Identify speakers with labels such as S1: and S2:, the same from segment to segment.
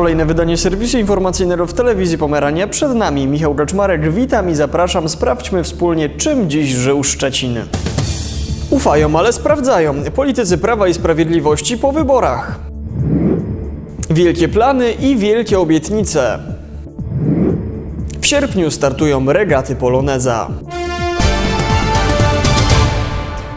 S1: Kolejne wydanie serwisu informacyjnego w telewizji Pomerania. Przed nami Michał Kaczmarek. Witam i zapraszam. Sprawdźmy wspólnie, czym dziś żył Szczecin. Ufają, ale sprawdzają. Politycy Prawa i Sprawiedliwości po wyborach. Wielkie plany i wielkie obietnice. W sierpniu startują regaty Poloneza.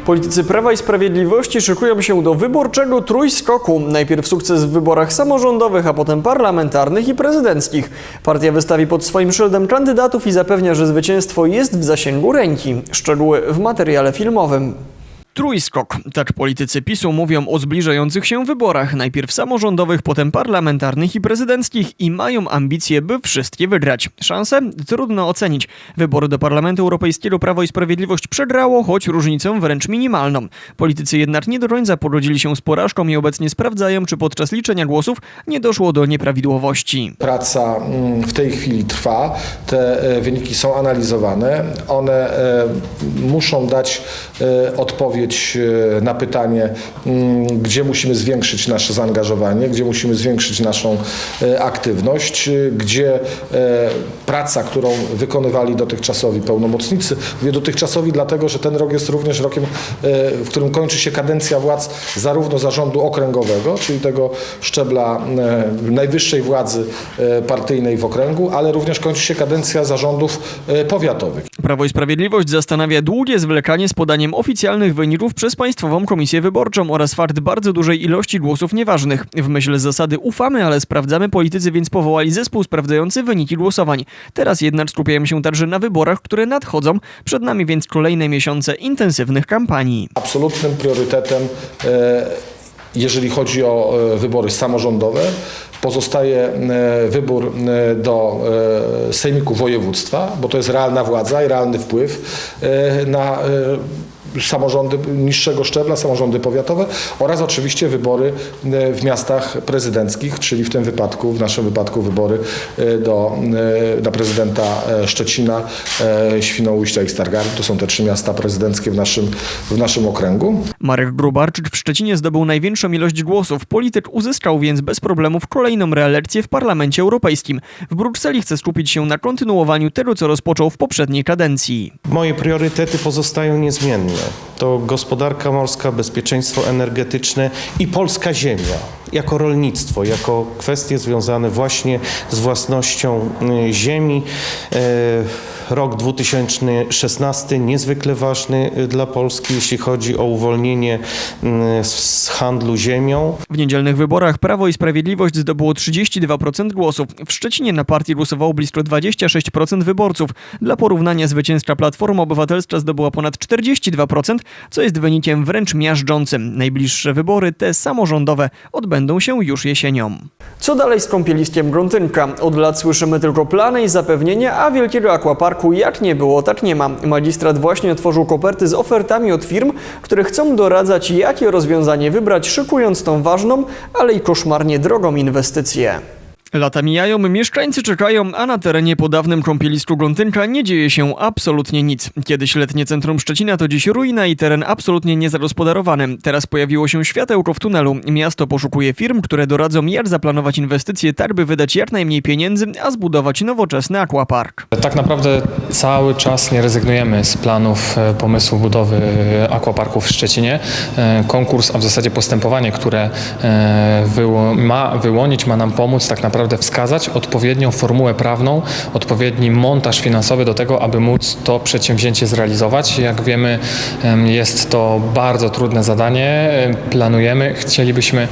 S1: Politycy Prawa i Sprawiedliwości szykują się do wyborczego trójskoku. Najpierw sukces w wyborach samorządowych, a potem parlamentarnych i prezydenckich. Partia wystawi pod swoim szyldem kandydatów i zapewnia, że zwycięstwo jest w zasięgu ręki. Szczegóły w materiale filmowym. Trójskok. Tak politycy PiSu mówią o zbliżających się wyborach, najpierw samorządowych, potem parlamentarnych i prezydenckich i mają ambicje, by wszystkie wygrać. Szanse? Trudno ocenić. Wybory do Parlamentu Europejskiego Prawo i Sprawiedliwość przegrało, choć różnicą wręcz minimalną. Politycy jednak nie do końca pogodzili się z porażką i obecnie sprawdzają, czy podczas liczenia głosów nie doszło do nieprawidłowości.
S2: Praca mm, w tej chwili trwa, te e, wyniki są analizowane. One e, muszą dać e, odpowiedź e, na pytanie, mm, gdzie musimy zwiększyć nasze zaangażowanie, gdzie musimy zwiększyć naszą e, aktywność, e, gdzie praca, którą wykonywali dotychczasowi pełnomocnicy, mówię dotychczasowi dlatego, że ten rok jest również rokiem, w którym kończy się kadencja władz zarówno zarządu okręgowego, czyli tego szczebla najwyższej władzy partyjnej w okręgu, ale również kończy się kadencja zarządów powiatowych.
S1: Prawo i Sprawiedliwość zastanawia długie zwlekanie z podaniem oficjalnych wyników przez Państwową Komisję Wyborczą oraz fakt bardzo dużej ilości głosów nieważnych. W myśl zasady ufamy, ale sprawdzamy, politycy więc powołali zespół sprawdzający wyniki głosowań. Teraz jednak skupiają się także na wyborach, które nadchodzą. Przed nami więc kolejne miesiące intensywnych kampanii.
S2: Absolutnym priorytetem, e, jeżeli chodzi o e, wybory samorządowe, pozostaje e, wybór e, do Sejmiku Województwa, bo to jest realna władza i realny wpływ na samorządy niższego szczebla, samorządy powiatowe oraz oczywiście wybory e, w miastach prezydenckich, czyli w tym wypadku, w naszym wypadku wybory e, do, e, dla prezydenta e, Szczecina, e, Świnoujścia i Stargardu. To są te trzy miasta prezydenckie w naszym, w naszym okręgu.
S1: Marek Grubarczyk w Szczecinie zdobył największą ilość głosów. Polityk uzyskał więc bez problemów kolejną reelekcję w Parlamencie Europejskim. W Brukseli chce skupić się na kontynuowaniu tego, co rozpoczął w poprzedniej kadencji.
S3: Moje priorytety pozostają niezmienne. To gospodarka morska, bezpieczeństwo energetyczne i polska ziemia, jako rolnictwo, jako kwestie związane właśnie z własnością y, ziemi. E, Rok 2016 niezwykle ważny y, dla Polski, jeśli chodzi o uwolnienie y, z handlu ziemią.
S1: W niedzielnych wyborach Prawo i Sprawiedliwość zdobyło 32% głosów. W Szczecinie na partię głosowało blisko 26% wyborców. Dla porównania zwycięska Platforma Obywatelska zdobyła ponad 42%, co jest wynikiem wręcz miażdżącym. Najbliższe wybory, te samorządowe, odbędą się już jesienią. Co dalej z kąpieliskiem Gruntynka? Od lat słyszymy tylko plany i zapewnienia, a wielkiego akwaparku jak nie było, tak nie ma. Magistrat właśnie otworzył koperty z ofertami od firm, które chcą doradzać, jakie rozwiązanie wybrać, szykując tą ważną, ale i koszmarnie drogą inwestycję. Lata mijają, mieszkańcy czekają, a na terenie po dawnym kąpielisku Gruntynka nie dzieje się absolutnie nic. Kiedyś letnie centrum Szczecina to dziś ruina i teren absolutnie niezagospodarowany. Teraz pojawiło się światełko w tunelu. Miasto poszukuje firm, które doradzą jak zaplanować inwestycje tak, by wydać jak najmniej pieniędzy, a zbudować nowoczesny aquapark.
S4: Tak naprawdę cały czas nie rezygnujemy z planów e, pomysłu budowy e, aquaparku w Szczecinie. E, Konkurs, a w zasadzie postępowanie, które ma wyłonić, ma nam pomóc tak naprawdę wskazać odpowiednią formułę prawną, odpowiedni montaż finansowy do tego, aby móc to przedsięwzięcie zrealizować. Jak wiemy, em, jest to bardzo trudne zadanie. Planujemy, chcielibyśmy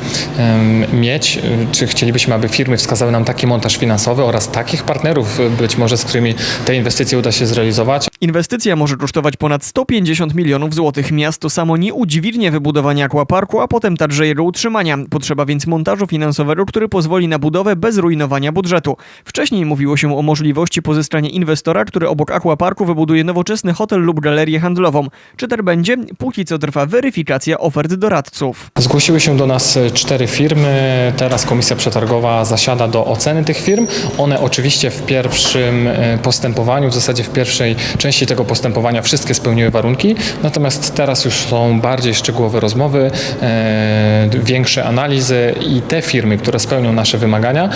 S4: mieć, e, czy chcielibyśmy, aby firmy wskazały nam taki montaż finansowy oraz takich partnerów, e, być może z którymi te inwestycje uda się zrealizować.
S1: Inwestycja może kosztować ponad 150 milionów złotych. Miasto samo nie udźwignie wybudowania aquaparku, a potem także jego utrzymania. Potrzeba więc montażu finansowego, który pozwoli na budowę bez rujnowania budżetu. Wcześniej mówiło się o możliwości pozyskania inwestora, który obok aquaparku wybuduje nowoczesny hotel lub galerię handlową. Czy tak będzie? Póki co trwa weryfikacja ofert doradców.
S4: Zgłosiły się do nas e, cztery firmy. Teraz komisja przetargowa zasiada do oceny tych firm. One oczywiście w pierwszym e, postępowaniu, w zasadzie w pierwszej części tego postępowania wszystkie spełniły warunki, natomiast teraz już są bardziej szczegółowe rozmowy, e, większe analizy i te firmy, które spełnią nasze wymagania,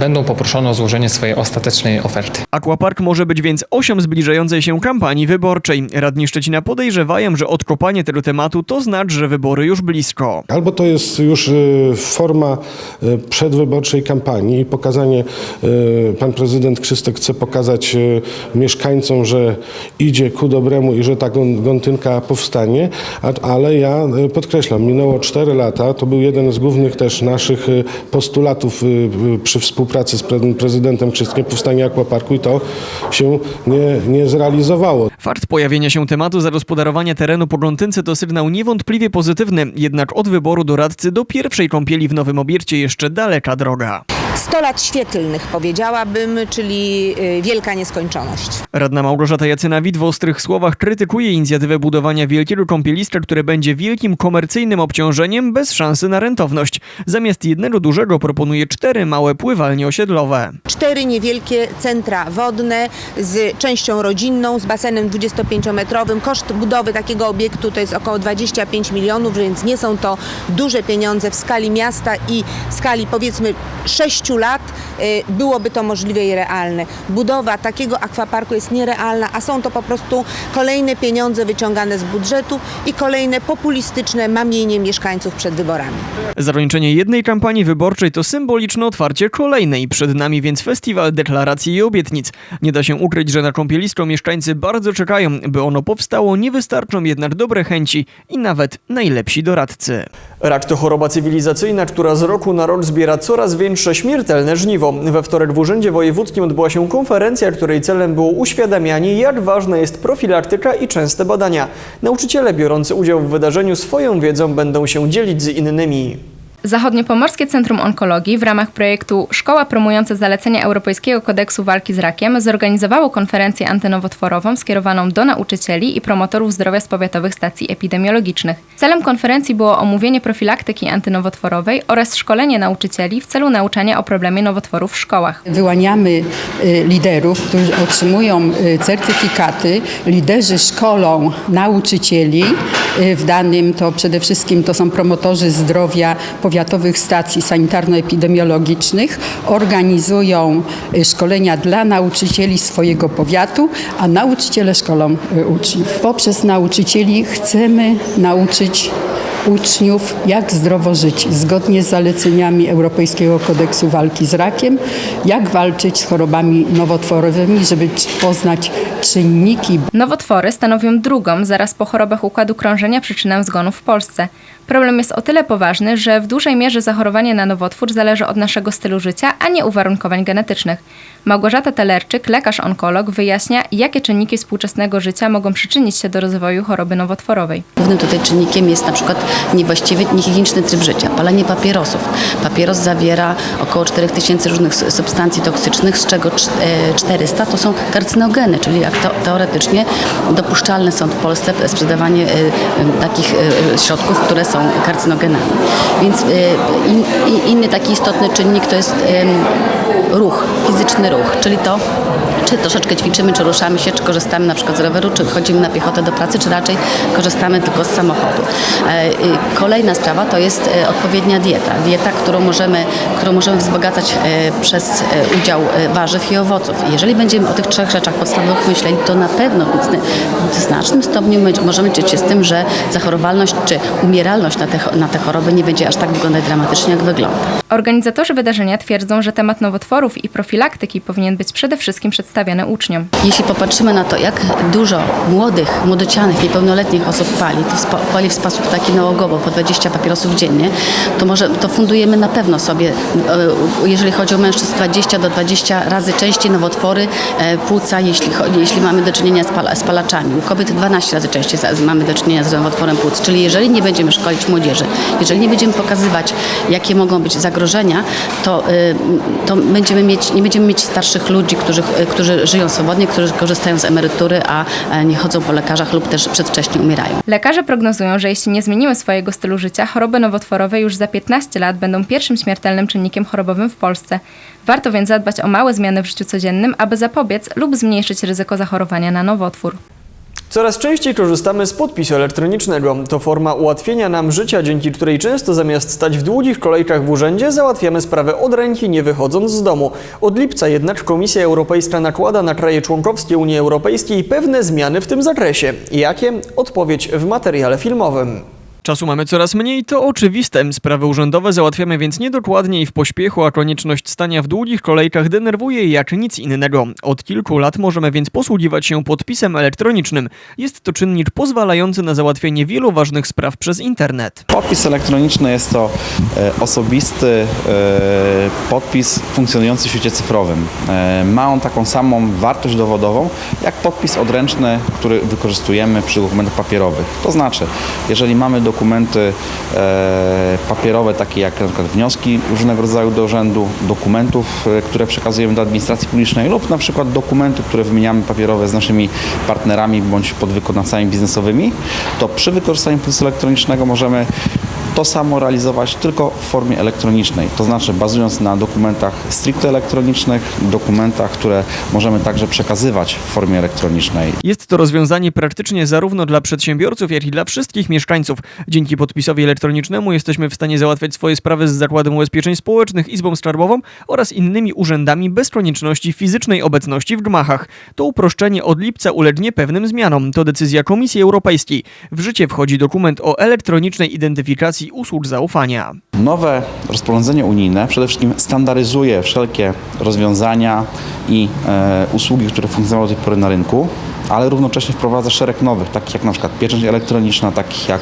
S4: będą poproszone o złożenie swojej ostatecznej oferty.
S1: Aquapark może być więc osią zbliżającej się kampanii wyborczej. Radni Szczecina podejrzewają, że odkopanie tego tematu to znaczy, że wybory już blisko.
S5: Albo to jest już y, forma y, przedwyborczej kampanii i pokazanie, pan prezydent Krystek chce pokazać mieszkańcom, że idzie ku dobremu i że ta gon- gątynka powstanie, ale ja podkreślam, minęło 4 lata, to był jeden z głównych też naszych postulatów przy współpracy z pre- prezydentem Krzysztkiem, powstanie akwaparku i to się nie, nie zrealizowało.
S1: Fakt pojawienia się tematu zagospodarowania terenu po Grątynce to sygnał niewątpliwie pozytywny, jednak od wyboru doradcy do pierwszej kąpieli w nowym obiekcie jeszcze daleka droga.
S6: 100 lat świetlnych powiedziałabym, czyli y, wielka nieskończoność.
S1: Radna Małgorzata Jacyna-Wit w ostrych słowach krytykuje inicjatywę budowania wielkiego kąpieliska, które będzie wielkim komercyjnym obciążeniem bez szansy na rentowność. Zamiast jednego dużego proponuje cztery małe pływalnie osiedlowe.
S6: Cztery niewielkie centra wodne z częścią rodzinną, z basenem 25-metrowym. Koszt budowy takiego obiektu to jest około 25 milionów, więc nie są to duże pieniądze w skali miasta i w skali powiedzmy 6 lat y, byłoby to możliwe i realne. Budowa takiego akwaparku jest nierealna, a są to po prostu kolejne pieniądze wyciągane z budżetu i kolejne populistyczne mamienie mieszkańców przed wyborami.
S1: Zakończenie jednej kampanii wyborczej to symboliczne otwarcie kolejnej. Przed nami więc festiwal deklaracji i obietnic. Nie da się ukryć, że na kąpielisko mieszkańcy bardzo czekają. By ono powstało, nie wystarczą jednak dobre chęci i nawet najlepsi doradcy. Rak to choroba cywilizacyjna, która z roku na rok zbiera coraz większe śmiertelne żniwo. We wtorek w Urzędzie Wojewódzkim odbyła się konferencja, której celem było uświadamianie, jak ważna jest profilaktyka i częste badania. Nauczyciele biorący udział w wydarzeniu swoją wiedzą będą się dzielić z innymi.
S7: Zachodniopomorskie Centrum Onkologii w ramach projektu Szkoła promująca zalecenia Europejskiego Kodeksu Walki z Rakiem zorganizowało konferencję antynowotworową skierowaną do nauczycieli i promotorów zdrowia z powiatowych stacji epidemiologicznych. Celem konferencji było omówienie profilaktyki antynowotworowej oraz szkolenie nauczycieli w celu nauczania o problemie nowotworów w szkołach.
S8: Wyłaniamy y, liderów, którzy otrzymują y, certyfikaty. Liderzy szkolą nauczycieli. Y, W danym to przede wszystkim to są promotorzy zdrowia powiatowych stacji sanitarno-epidemiologicznych. Organizują y, szkolenia dla nauczycieli swojego powiatu, a nauczyciele szkolą y, uczniów. Poprzez nauczycieli chcemy nauczyć uczniów, jak zdrowo żyć, zgodnie z zaleceniami Europejskiego Kodeksu Walki z Rakiem, jak walczyć z chorobami nowotworowymi, żeby poznać czynniki
S7: Nowotwory stanowią drugą, zaraz po chorobach układu krążenia, przyczynę zgonów w Polsce. Problem jest o tyle poważny, że w dużej mierze zachorowanie na nowotwór zależy od naszego stylu życia, a nie uwarunkowań genetycznych. Małgorzata Telerczyk, lekarz-onkolog, wyjaśnia, jakie czynniki współczesnego życia mogą przyczynić się do rozwoju choroby nowotworowej.
S9: Głównym tutaj czynnikiem jest na przykład niewłaściwy, niehigieniczny tryb życia, palenie papierosów. Papieros zawiera około 4000 różnych substancji toksycznych, z czego cz- e, 400 to są karcynogeny, czyli jak to, teoretycznie dopuszczalne są w Polsce sprzedawanie e, e, takich środków, które są karcynogenami. Więc i- inny taki istotny czynnik to jest ruch, fizyczny ruch, czyli to, czy troszeczkę ćwiczymy, czy ruszamy się, czy korzystamy na przykład z roweru, czy chodzimy na piechotę do pracy, czy raczej korzystamy tylko z samochodu. E, y, Kolejna sprawa to jest e, odpowiednia dieta. Dieta, którą możemy, którą możemy wzbogacać e, przez e, udział warzyw i owoców. Jeżeli będziemy o tych trzech rzeczach podstawowych myśleli, to na pewno w zna- w znacznym stopniu my- możemy liczyć się z tym, że zachorowalność czy umieralność na te, na te choroby nie będzie aż tak wyglądać dramatycznie, jak wygląda.
S7: Organizatorzy wydarzenia twierdzą, że temat nowotworów i profilaktyki powinien być przede wszystkim przedstawiany uczniom.
S9: Jeśli popatrzymy na to, jak dużo młodych, młodocianych, niepełnoletnich osób pali, to pali w sposób taki nałogowo, po 20 papierosów dziennie, to może to fundujemy na pewno sobie, e, jeżeli chodzi o mężczyzn, 20 do 20 razy częściej nowotwory e, płuca, jeśli, jeśli mamy do czynienia z, pala, z palaczami. U kobiet 12 razy częściej mamy do czynienia z nowotworem płuc. Czyli jeżeli nie będziemy szkolić młodzieży. Jeżeli nie będziemy pokazywać, jakie mogą być zagrożenia, to, y, to będziemy mieć, nie będziemy mieć starszych ludzi, którzy, którzy żyją swobodnie, którzy korzystają z emerytury, a e, nie chodzą po lekarzach lub też przedwcześnie umierają.
S7: Lekarze prognozują, że jeśli nie zmienimy swojego stylu życia, choroby nowotworowe już za 15 lat będą pierwszym śmiertelnym czynnikiem chorobowym w Polsce. Warto więc zadbać o małe zmiany w życiu codziennym, aby zapobiec lub zmniejszyć ryzyko zachorowania na nowotwór.
S1: Coraz częściej korzystamy z podpisu elektronicznego. To forma ułatwienia nam życia, dzięki której często zamiast stać w długich kolejkach w urzędzie, załatwiamy sprawę od ręki, nie wychodząc z domu. Od lipca jednak Komisja Europejska nakłada na kraje członkowskie Unii Europejskiej pewne zmiany w tym zakresie. Jakie? Odpowiedź w materiale filmowym. Czasu mamy coraz mniej, to oczywiste. Sprawy urzędowe załatwiamy więc niedokładnie i w pośpiechu, a konieczność stania w długich kolejkach denerwuje jak nic innego. Od kilku lat możemy więc posługiwać się podpisem elektronicznym. Jest to czynnik pozwalający na załatwienie wielu ważnych spraw przez internet.
S10: Podpis elektroniczny jest to e, osobisty e, podpis funkcjonujący w świecie cyfrowym. E, ma on taką samą wartość dowodową jak podpis odręczny, który wykorzystujemy przy dokumentach papierowych. To znaczy, jeżeli mamy dokumenty e, papierowe, takie jak przykład wnioski różnego rodzaju do urzędu, dokumentów, e, które przekazujemy do administracji publicznej lub na przykład dokumenty, które wymieniamy papierowe z naszymi partnerami bądź podwykonawcami biznesowymi, to przy wykorzystaniu podpisu elektronicznego możemy to samo realizować tylko w formie elektronicznej, to znaczy bazując na dokumentach stricte elektronicznych, dokumentach, które możemy także przekazywać w formie elektronicznej.
S1: Jest to rozwiązanie praktycznie zarówno dla przedsiębiorców, jak i dla wszystkich mieszkańców. Dzięki podpisowi elektronicznemu jesteśmy w stanie załatwiać swoje sprawy z Zakładem Ubezpieczeń Społecznych, Izbą Skarbową oraz innymi urzędami bez konieczności fizycznej obecności w gmachach. To uproszczenie od lipca ulegnie pewnym zmianom. To decyzja Komisji Europejskiej. W życie wchodzi dokument o elektronicznej identyfikacji usług zaufania.
S10: Nowe rozporządzenie unijne przede wszystkim standaryzuje wszelkie rozwiązania i e, usługi, które funkcjonowały do tej pory na rynku, ale równocześnie wprowadza szereg nowych, takich jak na przykład pieczęć elektroniczna, takich jak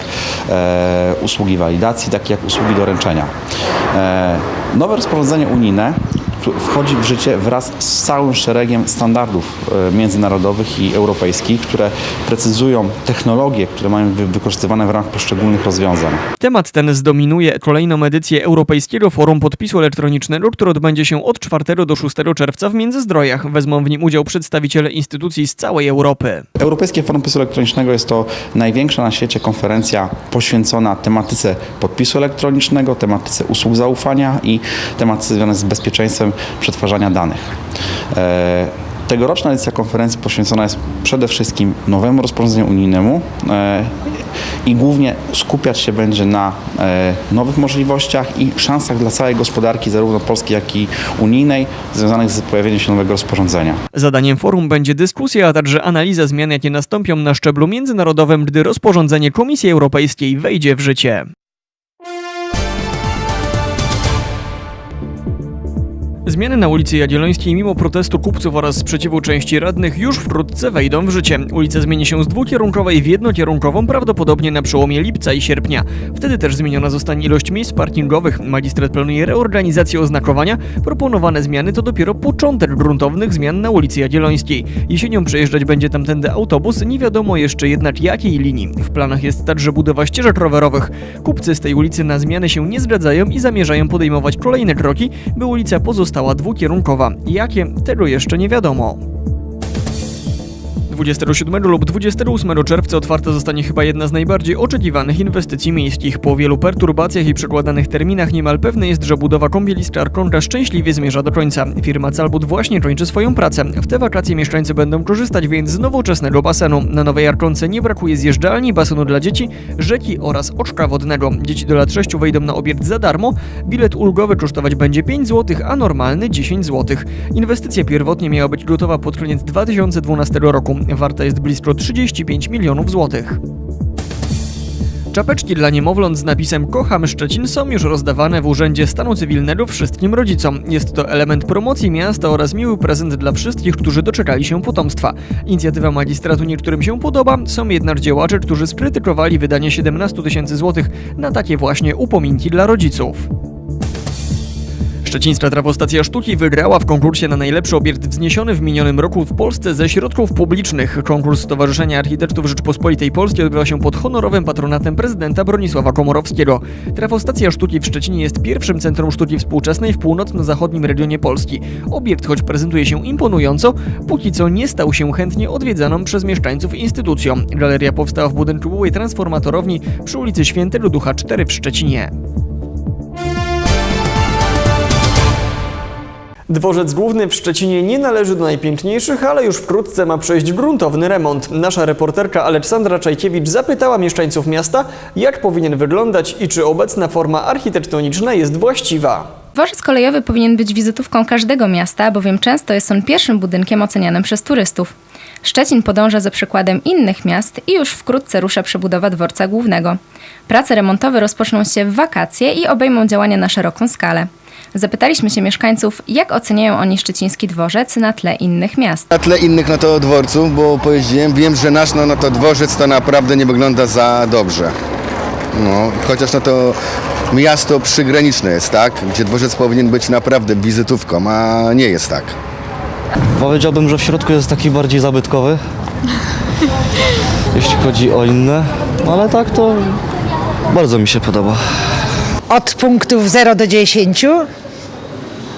S10: e, usługi walidacji, takich jak usługi doręczenia. E, nowe rozporządzenie unijne wchodzi w życie wraz z całym szeregiem standardów e, międzynarodowych i europejskich, które precyzują technologie, które mają być wykorzystywane w ramach poszczególnych rozwiązań.
S1: Temat ten zdominuje kolejną edycję Europejskiego Forum Podpisu Elektronicznego, które odbędzie się od 4 do 6 czerwca w Międzyzdrojach. Wezmą w nim udział przedstawiciele instytucji z całej Europy.
S10: Europejskie Forum Podpisu Elektronicznego jest to największa na świecie konferencja poświęcona tematyce podpisu elektronicznego, tematyce usług zaufania i tematyce związane z bezpieczeństwem przetwarzania danych. E, Tegoroczna edycja konferencji poświęcona jest przede wszystkim nowemu rozporządzeniu unijnemu e, i głównie skupiać się będzie na e, nowych możliwościach i szansach dla całej gospodarki, zarówno polskiej, jak i unijnej, związanych z pojawieniem się nowego rozporządzenia.
S1: Zadaniem forum będzie dyskusja, a także analiza zmian, jakie nastąpią na szczeblu międzynarodowym, gdy rozporządzenie Komisji Europejskiej wejdzie w życie. Zmiany na ulicy Jagiellońskiej mimo protestu kupców oraz sprzeciwu części radnych już wkrótce wejdą w życie. Ulica zmieni się z dwukierunkowej w jednokierunkową prawdopodobnie na przełomie lipca i sierpnia. Wtedy też zmieniona zostanie ilość miejsc parkingowych. Magistrat planuje reorganizację oznakowania. Proponowane zmiany to dopiero początek gruntownych zmian na ulicy Jagiellońskiej. Jesienią przejeżdżać będzie tamtędy autobus, nie wiadomo jeszcze jednak jakiej linii. W planach jest także budowa ścieżek rowerowych. Kupcy z tej ulicy na zmiany się nie zgadzają i zamierzają podejmować kolejne kroki, by ulica pozostała dwukierunkowa. Jakie? Tego jeszcze nie wiadomo. 27 lub 28 czerwca otwarta zostanie chyba jedna z najbardziej oczekiwanych inwestycji miejskich. Po wielu perturbacjach i przekładanych terminach niemal pewne jest, że budowa kąpieliska Arkonka szczęśliwie zmierza do końca. Firma Calbut właśnie kończy swoją pracę. W te wakacje mieszkańcy będą korzystać więc z nowoczesnego basenu. Na nowej Arkonce nie brakuje zjeżdżalni, basenu dla dzieci, rzeki oraz oczka wodnego. Dzieci do lat 6 wejdą na obiekt za darmo. Bilet ulgowy kosztować będzie 5 zł, a normalny 10 zł. Inwestycja pierwotnie miała być gotowa pod koniec 2012 roku. Warta jest blisko 35 milionów złotych. Czapeczki dla niemowląt z napisem Kocham Szczecin są już rozdawane w Urzędzie Stanu Cywilnego wszystkim rodzicom. Jest to element promocji miasta oraz miły prezent dla wszystkich, którzy doczekali się potomstwa. Inicjatywa magistratu niektórym się podoba, są jednak działacze, którzy skrytykowali wydanie 17 tysięcy złotych na takie właśnie upominki dla rodziców. Szczecińska Trawostacja Sztuki wygrała w konkursie na najlepszy obiekt wzniesiony w minionym roku w Polsce ze środków publicznych. Konkurs Stowarzyszenia Architektów Rzeczpospolitej Polskiej odbywa się pod honorowym patronatem prezydenta Bronisława Komorowskiego. Trawostacja Sztuki w Szczecinie jest pierwszym centrum sztuki współczesnej w północno-zachodnim regionie Polski. Obiekt, choć prezentuje się imponująco, póki co nie stał się chętnie odwiedzaną przez mieszkańców instytucją. Galeria powstała w budynku byłej transformatorowni przy ulicy Świętego Ducha 4 w Szczecinie. Dworzec Główny w Szczecinie nie należy do najpiękniejszych, ale już wkrótce ma przejść gruntowny remont. Nasza reporterka Aleksandra Czajkiewicz zapytała mieszkańców miasta, jak powinien wyglądać i czy obecna forma architektoniczna jest właściwa.
S7: Dworzec kolejowy powinien być wizytówką każdego miasta, bowiem często jest on pierwszym budynkiem ocenianym przez turystów. Szczecin podąża za przykładem innych miast i już wkrótce rusza przebudowa dworca głównego. Prace remontowe rozpoczną się w wakacje i obejmą działania na szeroką skalę. Zapytaliśmy się mieszkańców, jak oceniają oni szczeciński dworzec na tle innych miast.
S11: Na tle innych no to dworców, bo pojeździłem, wiem, że nasz no, no to dworzec to naprawdę nie wygląda za dobrze. No, chociaż no to miasto przygraniczne jest, tak? Gdzie dworzec powinien być naprawdę wizytówką, a nie jest tak.
S12: Powiedziałbym, że w środku jest taki bardziej zabytkowy, jeśli chodzi o inne, ale tak to bardzo mi się podoba.
S13: Od punktów 0 do 10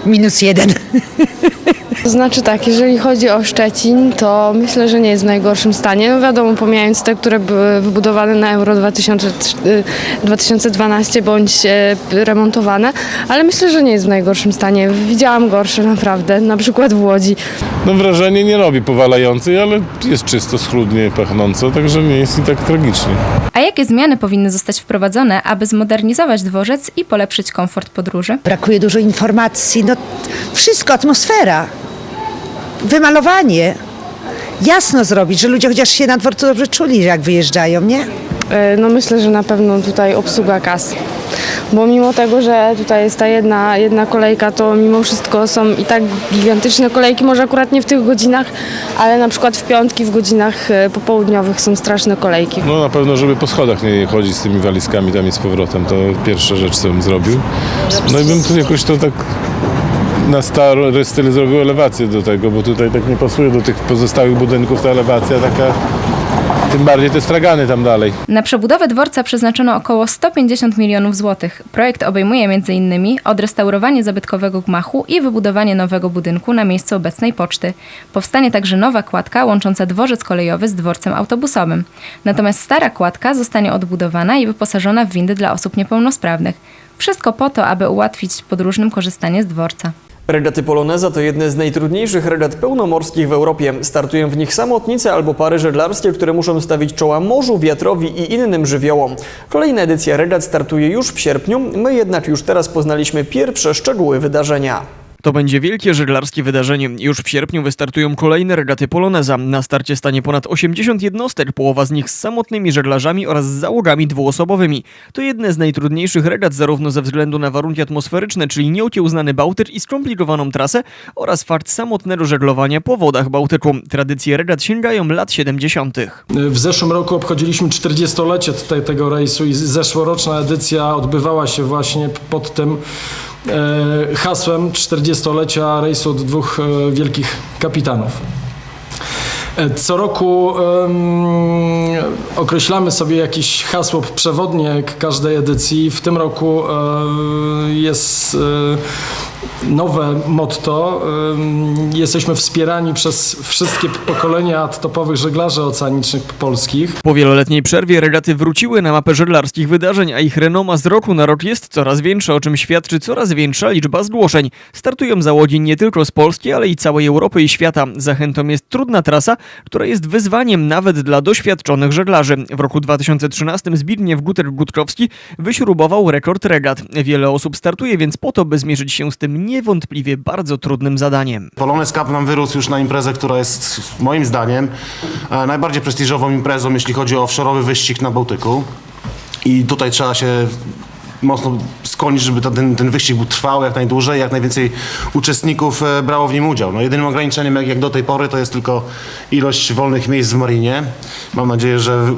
S13: minus 1.
S14: To znaczy tak, jeżeli chodzi o Szczecin, to myślę, że nie jest w najgorszym stanie. No wiadomo, pomijając te, które były wybudowane na Euro 2000, y, 2012 bądź e, remontowane, ale myślę, że nie jest w najgorszym stanie. Widziałam gorsze naprawdę, na przykład w Łodzi.
S15: No wrażenie nie robi powalającej, ale jest czysto, schludnie, pachnąco, także nie jest i tak tragicznie.
S7: A jakie zmiany powinny zostać wprowadzone, aby zmodernizować dworzec i polepszyć komfort podróży?
S13: Brakuje dużo informacji, no wszystko, atmosfera, wymalowanie. Jasno zrobić, że ludzie chociaż się na dworcu dobrze czuli, jak wyjeżdżają, nie?
S14: E, No myślę, że na pewno tutaj obsługa kas. Bo mimo tego, że tutaj jest ta jedna, jedna kolejka, to mimo wszystko są i tak gigantyczne kolejki, może akurat nie w tych godzinach, ale na przykład w piątki, w godzinach e, popołudniowych są straszne kolejki.
S15: No na pewno, żeby po schodach nie chodzić z tymi walizkami tam i z powrotem, to pierwsza rzecz, co bym zrobił. No i bym tu jakoś to tak na stary styl zrobił elewację do tego, bo tutaj tak nie pasuje do tych pozostałych budynków ta elewacja taka, tym bardziej te stragany tam dalej.
S7: Na przebudowę dworca przeznaczono około 150 milionów złotych. Projekt obejmuje m.in. odrestaurowanie zabytkowego gmachu i wybudowanie nowego budynku na miejscu obecnej poczty. Powstanie także nowa kładka łącząca dworzec kolejowy z dworcem autobusowym. Natomiast stara kładka zostanie odbudowana i wyposażona w windy dla osób niepełnosprawnych. Wszystko po to, aby ułatwić podróżnym korzystanie z dworca.
S1: Regaty Poloneza to jedne z najtrudniejszych regat pełnomorskich w Europie. Startują w nich samotnice albo pary żeglarskie, które muszą stawić czoła morzu, wiatrowi i innym żywiołom. Kolejna edycja regat startuje już w sierpniu, my jednak już teraz poznaliśmy pierwsze szczegóły wydarzenia. To będzie wielkie żeglarskie wydarzenie. Już w sierpniu wystartują kolejne regaty Poloneza. Na starcie stanie ponad 80 jednostek, połowa z nich z samotnymi żeglarzami oraz z załogami dwuosobowymi. To jedne z najtrudniejszych regat zarówno ze względu na warunki atmosferyczne, czyli nieokiełznany Bałtyk i skomplikowaną trasę oraz fakt samotnego żeglowania po wodach Bałtyku. Tradycje regat sięgają lat 70.
S16: W zeszłym roku obchodziliśmy 40-lecie tutaj tego rejsu i zeszłoroczna edycja odbywała się właśnie pod tym hasłem 40-lecia rejsu od dwóch e, wielkich kapitanów. E, Co roku em, określamy sobie jakieś hasło przewodnie każdej edycji. W tym roku e, jest e, nowe motto. Jesteśmy wspierani przez wszystkie pokolenia topowych żeglarzy oceanicznych polskich.
S1: Po wieloletniej przerwie regaty wróciły na mapę żeglarskich wydarzeń, a ich renoma z roku na rok jest coraz większa, o czym świadczy coraz większa liczba zgłoszeń. Startują załogi nie tylko z Polski, ale i całej Europy i świata. Zachętą jest trudna trasa, która jest wyzwaniem nawet dla doświadczonych żeglarzy. W roku 2013 Zbigniew Guter-Gutkowski wyśrubował rekord regat. Wiele osób startuje więc po to, by zmierzyć się z tym niewątpliwie bardzo trudnym zadaniem.
S17: Polonez Cup nam wyrósł już na imprezę, która jest moim zdaniem e, najbardziej prestiżową imprezą, jeśli chodzi o offshore'owy wyścig na Bałtyku. I tutaj trzeba się mocno skłonić, żeby ten, ten wyścig był trwały jak najdłużej, jak najwięcej uczestników e, brało w nim udział. No, jedynym ograniczeniem, jak, jak do tej pory, to jest tylko ilość wolnych miejsc w marinie. Mam nadzieję, że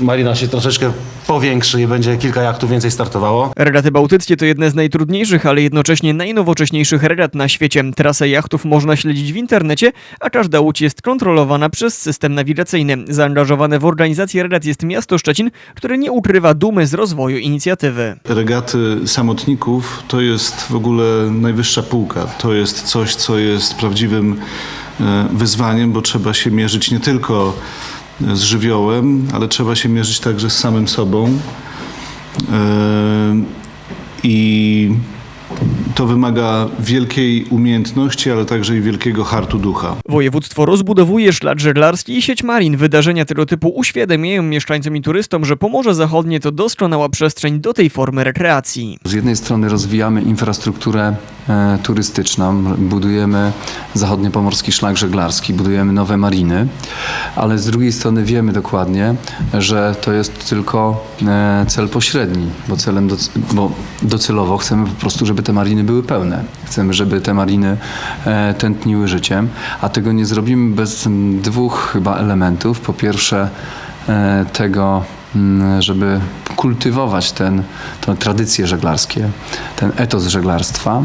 S17: marina się troszeczkę powiększy i będzie kilka jachtów więcej startowało.
S1: Regaty bałtyckie to jedne z najtrudniejszych, ale jednocześnie najnowocześniejszych regat na świecie. Trasę jachtów można śledzić w internecie, a każda łódź jest kontrolowana przez system nawigacyjny. Zaangażowane w organizację regat jest miasto Szczecin, które nie ukrywa dumy z rozwoju inicjatywy.
S18: Regaty samotników to jest w ogóle najwyższa półka. To jest coś, co jest prawdziwym e, wyzwaniem, bo trzeba się mierzyć nie tylko z żywiołem, ale trzeba się mierzyć także z samym sobą. E, I to wymaga wielkiej umiejętności, ale także i wielkiego hartu ducha.
S1: Województwo rozbudowuje szlak żeglarski i sieć marin. Wydarzenia tego typu uświadamiają mieszkańcom i turystom, że Pomorze Zachodnie to doskonała przestrzeń do tej formy rekreacji.
S19: Z jednej strony rozwijamy infrastrukturę e, turystyczną, budujemy zachodniopomorski szlak żeglarski, budujemy nowe mariny, ale z drugiej strony wiemy dokładnie, że to jest tylko e, cel pośredni, bo, celem doc- bo docelowo chcemy po prostu, żeby te mariny były pełne. Chcemy, żeby te mariny e, tętniły życiem, a tego nie zrobimy bez dwóch chyba elementów. Po pierwsze e, tego, żeby kultywować ten, tę tradycje żeglarskie, ten etos żeglarstwa,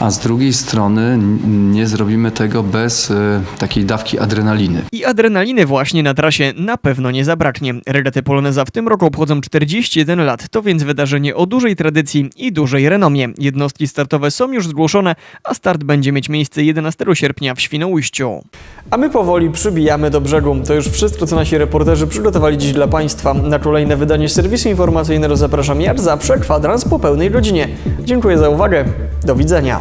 S19: a z drugiej strony nie zrobimy tego bez e, takiej dawki adrenaliny.
S1: I adrenaliny właśnie na trasie na pewno nie zabraknie. Regaty Poloneza w tym roku obchodzą 41 lat, to więc wydarzenie o dużej tradycji i dużej renomie. Jednostki startowe są już zgłoszone, a start będzie mieć miejsce 11 sierpnia w Świnoujściu. A my powoli przybijamy do brzegu. To już wszystko, co nasi reporterzy przygotowali dziś dla Państwa. Na kolejne wydanie serwisu informacyjnego zapraszam jak zawsze, kwadrans po pełnej godzinie. Dziękuję za uwagę. Do widzenia.